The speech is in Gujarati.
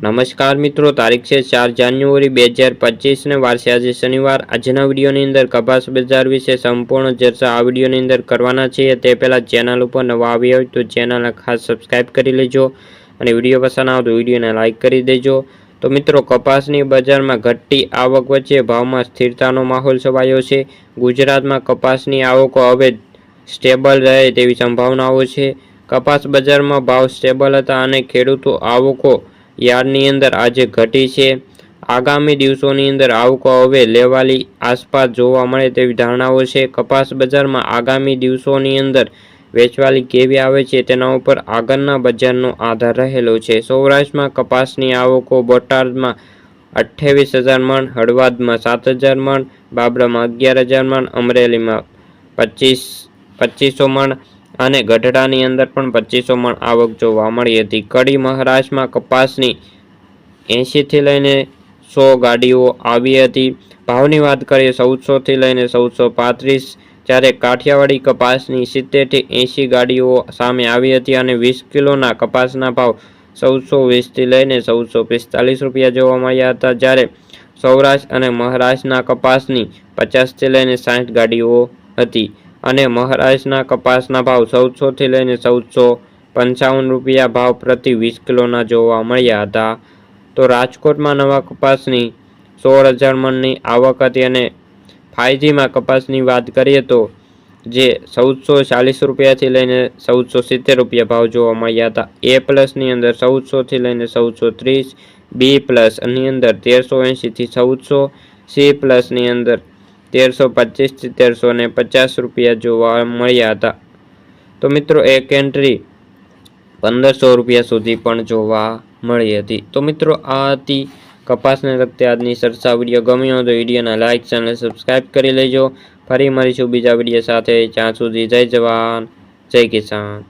નમસ્કાર મિત્રો, તારીખ છે ચાર જાન્યુઆરી બે હજાર પચીસને વારસે આજે શનિવાર. આજના વિડીયોની અંદર કપાસ બજાર વિશે સંપૂર્ણ ચર્ચા આ વિડીયોની અંદર કરવાના છીએ. તે પહેલાં ચેનલ ઉપર નવા આવી હોય તો ચેનલને ખાસ સબસ્ક્રાઇબ કરી લેજો અને વીડિયો પસંદ આવે તો વિડીયોને લાઇક કરી દેજો. તો મિત્રો, કપાસની બજારમાં ઘટતી આવક વચ્ચે ભાવમાં સ્થિરતાનો માહોલ છવાયો છે. ગુજરાતમાં કપાસની આવકો હવે સ્ટેબલ રહે તેવી સંભાવનાઓ છે. કપાસ બજારમાં ભાવ સ્ટેબલ હતા અને ખેડૂતો આવકો યાર્ડની અંદર આજે ઘટી છે. આગામી દિવસોની અંદર આવકો હવે લેવાલી આસપાસ જોવા મળે તેવી ધારણાઓ છે. કપાસ બજારમાં આગામી દિવસોની અંદર વેચવાલી કેવી આવે છે તેના ઉપર આગળના બજારનો આધાર રહેલો છે. સૌરાષ્ટ્રમાં કપાસની આવકો બોટાદમાં અઠ્ઠાવીસ હજાર મણ, હળવાદમાં સાત હજાર મણ, બાબરામાં અગિયાર હજાર મણ, અમરેલીમાં પચીસ, પચીસો મણ અને ગઢડાની અંદર પણ પચીસો મણ આવક જોવા મળી હતી. કડી મહારાષ્ટ્રમાં કપાસની એંશીથી લઈને સો ગાડીઓ આવી હતી. ભાવની વાત કરીએ, ચૌદસોથી લઈને ચૌદસો પાંત્રીસ જ્યારે કાઠિયાવાડી કપાસની સિત્તેરથી એંશી ગાડીઓ સામે આવી હતી અને વીસ કિલોના કપાસના ભાવ ચૌદસો વીસથી લઈને ચૌદસો પિસ્તાલીસ રૂપિયા જોવા મળ્યા હતા. જ્યારે સૌરાષ્ટ્ર અને મહારાષ્ટ્રના કપાસની પચાસથી લઈને સાઠ ગાડીઓ હતી. અને મહારાષ્ટ્રના કપાસના ભાવ ચૌદસોથી લઈને ચૌદસો પંચાવન રૂપિયા ભાવ પ્રતિ વીસ કિલોના જોવા મળ્યા હતા. તો રાજકોટમાં નવા કપાસની સોળ હજાર મણની આવક હતી અને ફાઇજીમાં કપાસની વાત કરીએ તો જે ચૌદસો ચાલીસ રૂપિયાથી લઈને ચૌદસો સિત્તેર રૂપિયા ભાવ જોવા મળ્યા હતા. એ પ્લસની અંદર ચૌદસોથી લઈને ચૌદસો ત્રીસ, બી પ્લસની અંદર તેરસો એંશીથી ચૌદસો, સી પ્લસની અંદર તેરસો પચીસથી તેરસો ને પચાસ રૂપિયા જોવા મળ્યા હતા. તો મિત્રો એક એન્ટ્રી પંદરસો રૂપિયા સુધી પણ જોવા મળી હતી. તો મિત્રો આ હતી કપાસને લગતી આજની ચર્ચા વીડિયો. ગમ્યો તો વિડીયોના લાઇક ચેનલ સબસ્ક્રાઈબ કરી લેજો. ફરી મળીશું બીજા વીડિયો સાથે. જ્યાં સુધી જય જવાન, જય કિસાન.